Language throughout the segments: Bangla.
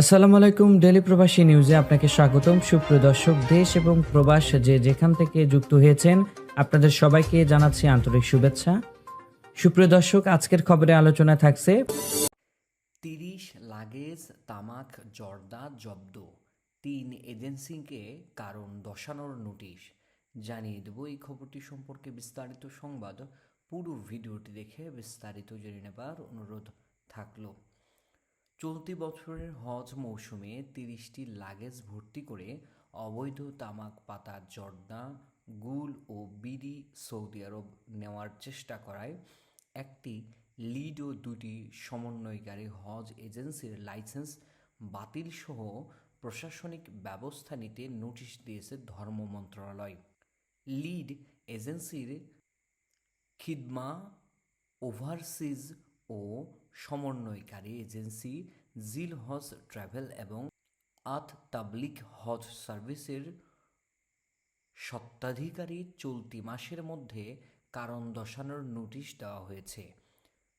আসসালামু আলাইকুম ডেলি প্রবাসী নিউজে আপনাকে স্বাগতম। সুপ্রিয় দর্শক, দেশ এবং প্রবাস যে যেখান থেকে যুক্ত হয়েছেন, আপনাদের সবাইকে জানাচ্ছি আন্তরিক শুভেচ্ছা। সুপ্রিয় দর্শক, আজকের খবরে আলোচনা থাকছে তিরিশ লাগেজ, তামাক, জর্দা, জব্দ। তিন এজেন্সিকে কারণ দশানোর নোটিশ। জানিয়ে দেব এই খবরটি সম্পর্কে বিস্তারিত সংবাদ। পুরো ভিডিওটি দেখে বিস্তারিত জেনে নেবার অনুরোধ থাকল। চলতি বছরের হজ মৌসুমে তিরিশটি লাগেজ ভর্তি করে অবৈধ তামাক পাতা, জর্দা, গুল ও বিড়ি সৌদি আরব নেওয়ার চেষ্টা করায় একটি লিড ও দুটি সমন্বয়কারী হজ এজেন্সির লাইসেন্স বাতিল সহ প্রশাসনিক ব্যবস্থা নিতে নোটিশ দিয়েছে ধর্ম মন্ত্রণালয়। লিড এজেন্সির খিদমা, ওভারসিজ ও সমন্বয়কারী এজেন্সি জিল হজ ট্রাভেল এবং আত তাবলিক হজ সার্ভিসের সত্ত্বাধিকারী চলতি মাসের মধ্যে কারণ দর্শানোর নোটিশ দেওয়া হয়েছে।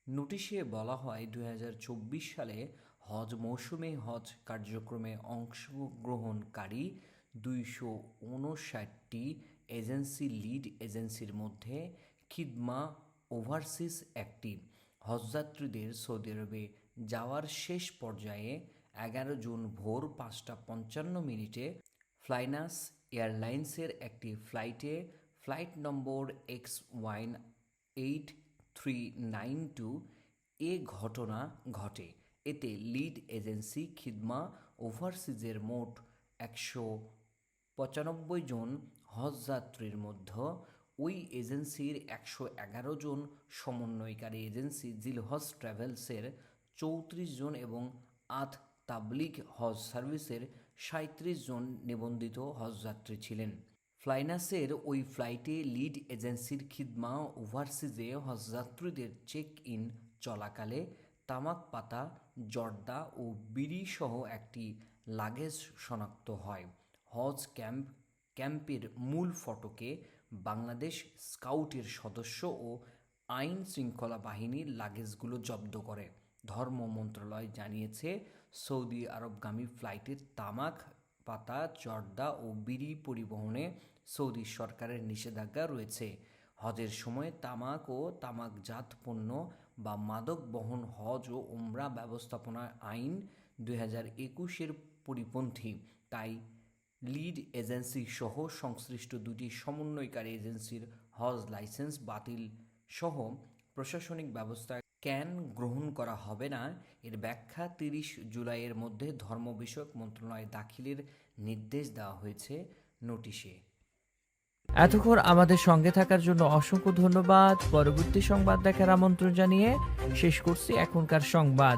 নোটিশে বলা হয়, দুই হাজার চব্বিশ সালে হজ মৌসুমে হজ কার্যক্রমে অংশগ্রহণকারী দুইশো উনষাটটি এজেন্সি লিড এজেন্সির মধ্যে খিদমা ওভারসিস একটি। হজযাত্রীদের সৌদি আরবে যাওয়ার শেষ পর্যায়ে এগারো জুন ভোর পাঁচটা পঞ্চান্ন মিনিটে ফ্লাইনাস এয়ারলাইন্সের একটি ফ্লাইটে flight number X Y eight three nine two এ ঘটনা ঘটে। এতে লিড এজেন্সি খিদমা ওভারসিজের মোট একশো পঁচানব্বই জন হজযাত্রীর মধ্যে ওই এজেন্সির একশো এগারো জন সমন্বয়কারী এজেন্সি জিলহজ ট্রাভেলসের চৌত্রিশ জন এবং আত তাবলিক হজ সার্ভিসের সাঁত্রিশ জন নিবন্ধিত হজযাত্রী ছিলেন। ফ্লাইনাসের ওই ফ্লাইটে লিড এজেন্সির খিদমা ওভারসিজে হজযাত্রীদের চেক ইন চলাকালে তামাক পাতা, জর্দা ও বিড়ি সহ একটি লাগেজ শনাক্ত হয়। হজ ক্যাম্প, ক্যাম্পের মূল ফটকে বাংলাদেশ স্কাউটের সদস্য ও আইন শৃঙ্খলা বাহিনীর লাগেজগুলো জব্দ করে। ধর্ম মন্ত্রণালয় জানিয়েছে, সৌদি আরবগামী ফ্লাইটের তামাক, পাতা, জর্দা ও বিড়ি পরিবহনে সৌদি সরকারের নিষেধাজ্ঞা রয়েছে। হজের সময় তামাক ও তামাকজাত পণ্য বা মাদক বহন, হজ ও উমরা ব্যবস্থাপনা আইন দুই হাজার একুশের পরিপন্থী। তাই লিড এজেন্সি সহ সংশ্লিষ্ট দুটি সমন্বয়কারী এজেন্সির হজ লাইসেন্স বাতিল সহ প্রশাসনিক ব্যবস্থা ক্যান গ্রহণ করা হবে না। এর ব্যাখ্যা তিরিশ জুলাইয়ের মধ্যে ধর্ম বিষয়ক মন্ত্রণালয় দাখিলের নির্দেশ দেওয়া হয়েছে নোটিশে। এতক্ষণ আমাদের সঙ্গে থাকার জন্য অসংখ্য ধন্যবাদ। পরবর্তী সংবাদ দেখার আমন্ত্রণ জানিয়ে শেষ করছি এখনকার সংবাদ।